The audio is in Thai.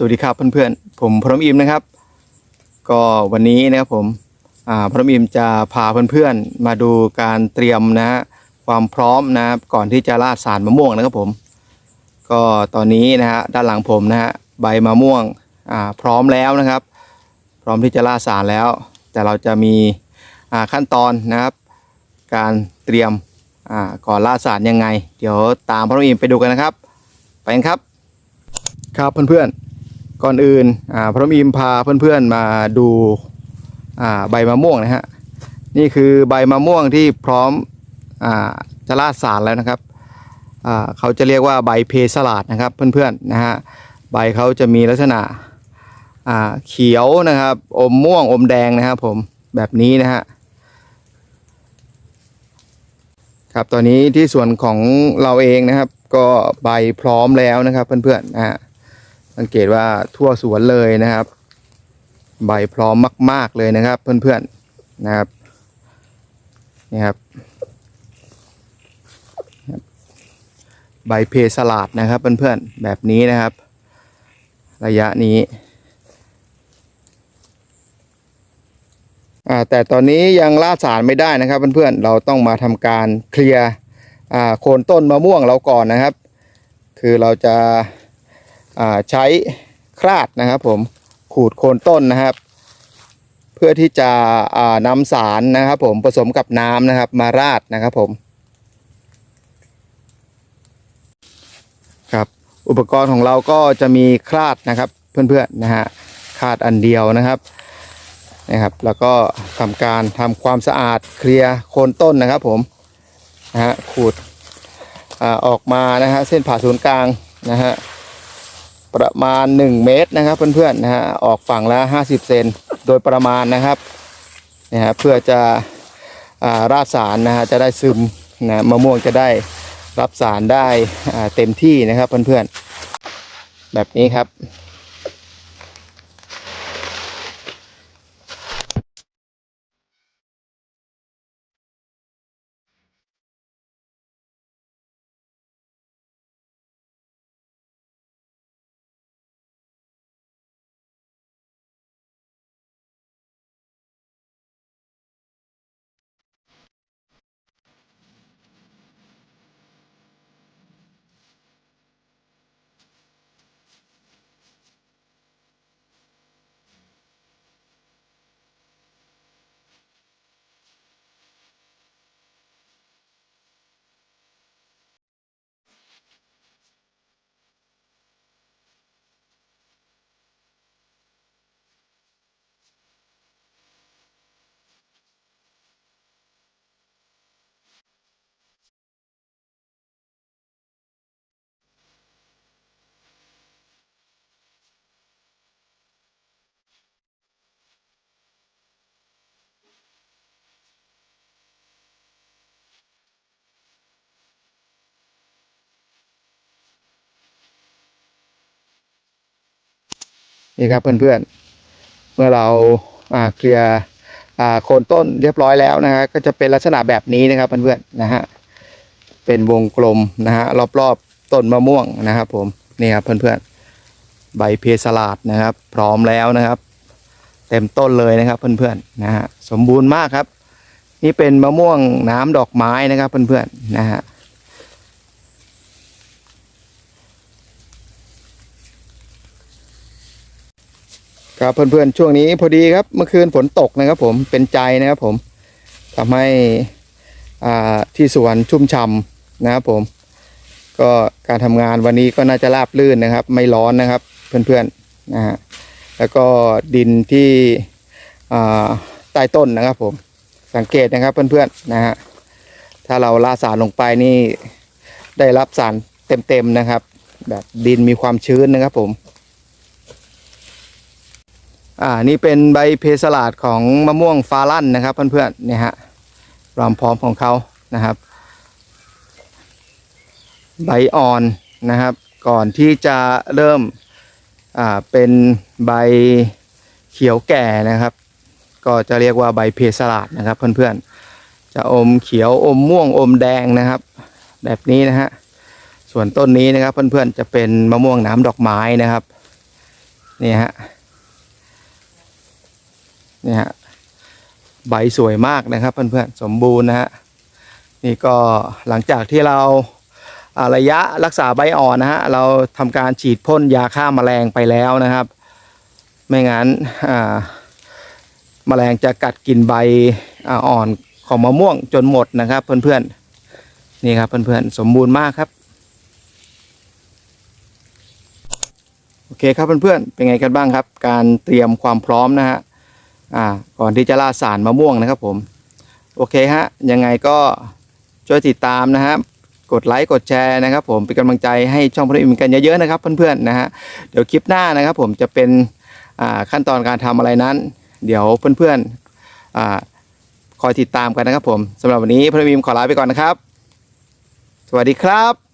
สวัสดีครับเพื่อนๆ ผมพรหมอิมนะครับ ก็วันนี้นะครับผมอ่าพรหมอิมจะพาเพื่อนๆมาดูการเตรียมนะฮะความพร้อมนะครับก่อนที่จะราดสารมะม่วงนะครับผม ก็ตอนนี้นะฮะด้านหลังผมนะฮะใบมะม่วงอ่าพร้อมแล้วนะครับ พร้อมที่จะราดสารแล้ว แต่เราจะมีอ่าขั้นตอนนะครับ การเตรียมอ่าก่อนราดสารยังไง เดี๋ยวตามพรหมอิมไปดูกันนะครับ ไปกันครับครับเพื่อนๆ ก่อนอื่นพระมีมพาเพื่อนๆมาดูาใบมะม่วงนะฮะนี่คือใบมะม่วงที่พร้อมอจะราดสารแล้วนะครับเขาจะเรียกว่าใบเพสลาดนะครับเพื่อนๆนะฮะใบเขาจะมีลักษณะเขียวนะครับ อมม่วงอมแดงนะครับผมแบบนี้นะฮะครับตอนนี้ที่ส่วนของเราเองนะครับ ก็ใบพร้อมแล้วนะครับเพื่อนๆนะฮะ สังเกตว่าทั่วสวนเลยนะครับ ใบพร้อมมาก ๆเลยนะครับ เพื่อนๆนะครับนี่ครับ ใบเพสลาดนะครับ เพื่อนๆแบบนี้นะครับ ระยะนี้อ่าแต่ตอนนี้ยังล่าสารไม่ได้นะครับเพื่อนๆเราต้องมาทำการเคลียร์อ่าโคนต้นมะม่วงเราก่อนนะครับ คือเราจะ ใช้คราดนะครับผมขูดโคนต้นนะครับ เพื่อที่จะนำสารนะครับผมผสมกับน้ำนะครับมาราดนะครับผมครับอุปกรณ์ของเราก็จะมีคราดนะครับเพื่อนๆนะฮะคราดอันเดียวนะครับนะครับ แล้วก็ทำการทำความสะอาดเคลียร์โคนต้นนะครับผมนะฮะขูดอออกมานะฮะเส้นผ่าศูนย์กลางนะฮะ ประมาณ 1 เมตรนะครับ เพื่อนๆนะฮะออกฝั่งละ 50 เซนโดยประมาณนะครับนะฮะเพื่อจะอ่าราดสารนะฮะจะได้ซึมนะมะม่วงจะได้รับสารได้เต็มที่นะครับเพื่อนๆแบบนี้ครับ นี่ครับเพื่อนๆ เมื่อเราอ่าเคลียร์อ่าโคนต้นเรียบร้อยแล้วนะฮะก็จะเป็นลักษณะแบบนี้นะครับเพื่อนๆนะฮะเป็นวงกลมนะฮะรอบๆต้นมะม่วงนะครับผมนี่ครับเพื่อนๆ ใบเพสลาดนะครับ พร้อมแล้วนะครับ เต็มต้นเลยนะครับเพื่อนๆนะฮะสมบูรณ์มากครับ นี่เป็นมะม่วงน้ำดอกไม้นะครับเพื่อนๆนะฮะ ครับเพื่อนๆช่วงนี้พอดีครับเมื่อคืนฝนตกนะครับผมเป็นใจนะครับผมทำให้ที่สวนชุ่มฉ่ำนะครับผม ก็การทำงานวันนี้ก็น่าจะราบลื่นนะครับ ไม่ร้อนนะครับเพื่อนๆนะฮะแล้วก็ดินที่ใต้ต้นนะครับผมสังเกตนะครับเพื่อนๆนะฮะถ้าเราลาสารลงไปนี่ได้รับสารเต็มๆนะครับ แบบดินมีความชื้นนะครับผม อ่านี่เป็นใบเพสลาดของมะม่วงฟาลั่นนะครับเพื่อนๆเนี่ยฮะความพร้อมของเขานะครับ ใบอ่อนนะครับ ก่อนที่จะเริ่มอ่าเป็นใบเขียวแก่นะครับ ก็จะเรียกว่าใบเพสลาดนะครับเพื่อนๆจะอมเขียวอมม่วงอมแดงนะครับ แบบนี้นะฮะส่วนต้นนี้นะครับเพื่อนๆจะเป็นมะม่วงน้ำดอกไม้นะครับนี่ฮะ นี่ฮะใบสวยมากนะครับเพื่อนๆสมบูรณ์นะฮะนี่ก็หลังจากที่เราระยะรักษาใบอ่อนนะฮะเราทำการฉีดพ่นยาฆ่าแมลงไปแล้วนะครับ ไม่งั้นอ่าแมลงจะกัดกินใบออ่อนของมะม่วงจนหมดนะครับ เพื่อนๆนี่ครับเพื่อนๆสมบูรณ์มากครับโอเคครับเพื่อนๆเป็นไงกันบ้างครับ การเตรียมความพร้อมนะฮะ อ่าก่อนที่จะล่าสารมะม่วงนะครับผม โอเคฮะ ยังไงก็ช่วยติดตามนะครับกดไลค์กดแชร์นะครับ ผมเป็นกำลังใจให้ช่องพระอิมกันเยอะๆนะครับเพื่อนๆนะฮะเดี๋ยวคลิปหน้านะครับ ผมจะเป็นอ่าขั้นตอนการทำอะไรนั้น เดี๋ยวเพื่อนๆอ่าคอยติดตามกันนะครับ ผมสำหรับวันนี้พระอิมขอลาไปก่อนนะครับ สวัสดีครับ